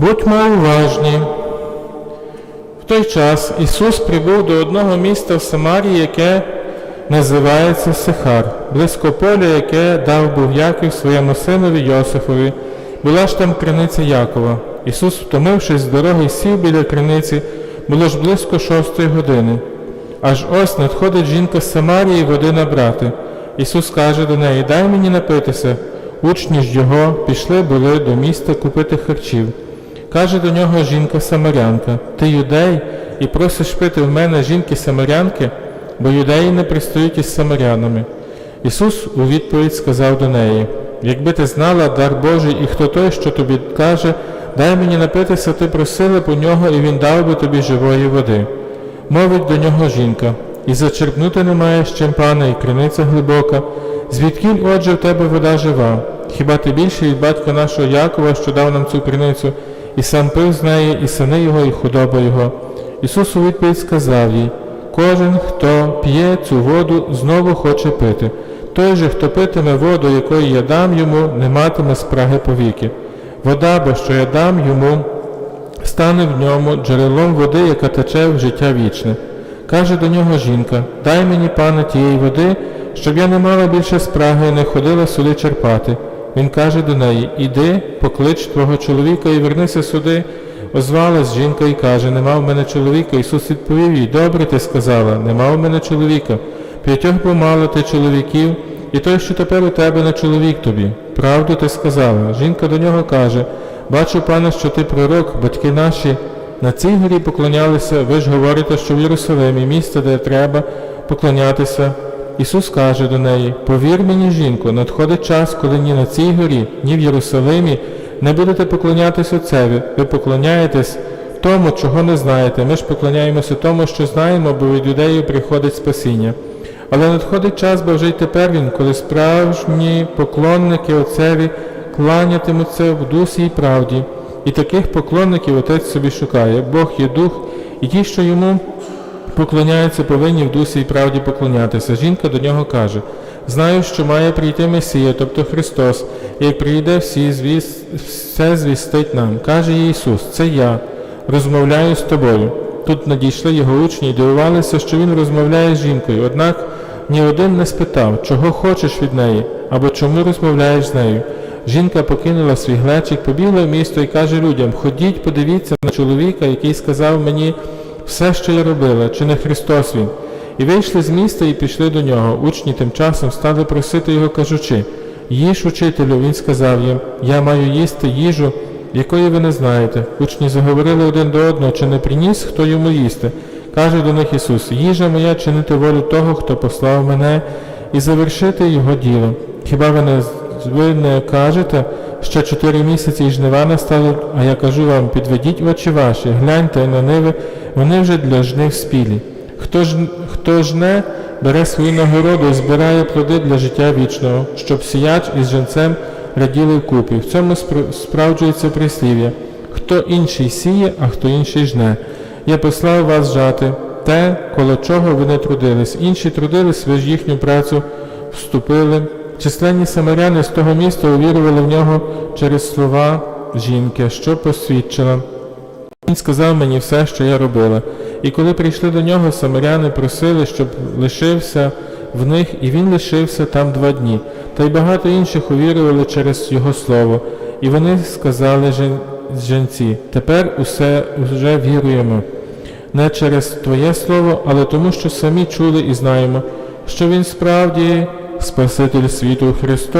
Будьмо уважні. В той час Ісус прибув до одного міста в Самарії, яке називається Сихар, близько поля, яке дав був Яків своєму синові Йосифові. Була ж там криниця Якова. Ісус, втомившись з дороги, сів біля криниці, було ж близько шостої години. Аж ось надходить жінка з Самарії води набрати. Ісус каже до неї, дай мені напитися. Учні ж його пішли були до міста купити харчів. Каже до нього жінка Самарянка, ти юдей і просиш пити в мене жінки Самарянки, бо юдеї не пристають із самарянами. Ісус у відповідь сказав до неї, якби ти знала дар Божий і хто той, що тобі каже, дай мені напитися, ти просила б у нього, і він дав би тобі живої води. Мовить до нього жінка, і зачерпнути не маєш чим пана, і криниця глибока. Звідкіль, отже, в тебе вода жива? Хіба ти більший від батька нашого Якова, що дав нам цю криницю, і сам пив з неї, і сини його, і худоба його? Ісус у відповідь сказав їй, кожен, хто п'є цю воду, знову хоче пити. Той же, хто питиме воду, якої я дам йому, не матиме спраги повіки. Вода, бо що я дам йому, стане в ньому джерелом води, яка тече в життя вічне. Каже до нього жінка, дай мені, пане, тієї води, щоб я не мала більше спраги і не ходила сюди черпати. Він каже до неї, іди, поклич твого чоловіка і вернися сюди. Озвалась жінка і каже, нема в мене чоловіка. Ісус відповів їй, добре ти сказала, нема в мене чоловіка. П'ятьох бо мало ти чоловіків, і той, що тепер у тебе не чоловік тобі. Правду ти сказала. Жінка до нього каже, бачу, пане, що ти пророк, батьки наші на цій горі поклонялися, ви ж говорите, що в Єрусалимі місце, де треба поклонятися. Ісус каже до неї, повір мені, жінко, надходить час, коли ні на цій горі, ні в Єрусалимі не будете поклонятись Отцеві, ви поклоняєтесь тому, чого не знаєте. Ми ж поклоняємося тому, що знаємо, бо від юдеїв приходить спасіння. Але надходить час, бо вже й тепер він, коли справжні поклонники Отцеві кланятимуться в дусі і правді. І таких поклонників Отець собі шукає. Бог є дух, і ті, що йому поклоняються, повинні в дусі і правді поклонятися. Жінка до нього каже, знаю, що має прийти Месія, тобто Христос, і прийде, всі звіс... все звістить нам. Каже Ісус, це я, розмовляю з тобою. Тут надійшли його учні і дивувалися, що він розмовляє з жінкою, однак ні один не спитав, чого хочеш від неї, або чому розмовляєш з нею. Жінка покинула свій глечик, побігла в місто і каже людям, ходіть, подивіться на чоловіка, який сказав мені все, що я робила, чи не Христос він. І вийшли з міста і пішли до нього. Учні тим часом стали просити його, кажучи, їж, учителю, він сказав їм, я маю їсти їжу, якої ви не знаєте. Учні заговорили один до одного, чи не приніс, хто йому їсти. Каже до них Ісус, їжа моя чинити волю того, хто послав мене, і завершити його діло. Хіба ви не, ви не кажете, що чотири місяці і жнива настали, а я кажу вам, підведіть очі ваші, гляньте на ниви, вони вже для жнив спілі. Хто ж, хто жне, бере свою нагороду і збирає плоди для життя вічного, щоб сіяч із женцем раділи вкупі. В цьому справджується прислів'я. Хто інший сіє, а хто інший жне. Я послав вас жати те, коло чого ви не трудились. Інші трудились, ви ж їхню працю вступили. Численні самаряни з того міста увірували в нього через слова жінки, що посвідчила. Він сказав мені все, що я робила. І коли прийшли до нього, самаряни просили, щоб лишився в них, і він лишився там два дні. Та й багато інших увірували через його слово. І вони сказали жінці, тепер усе вже віруємо. Не через Твоє слово, але тому, що самі чули і знаємо, що Він справді Спаситель світу Христос.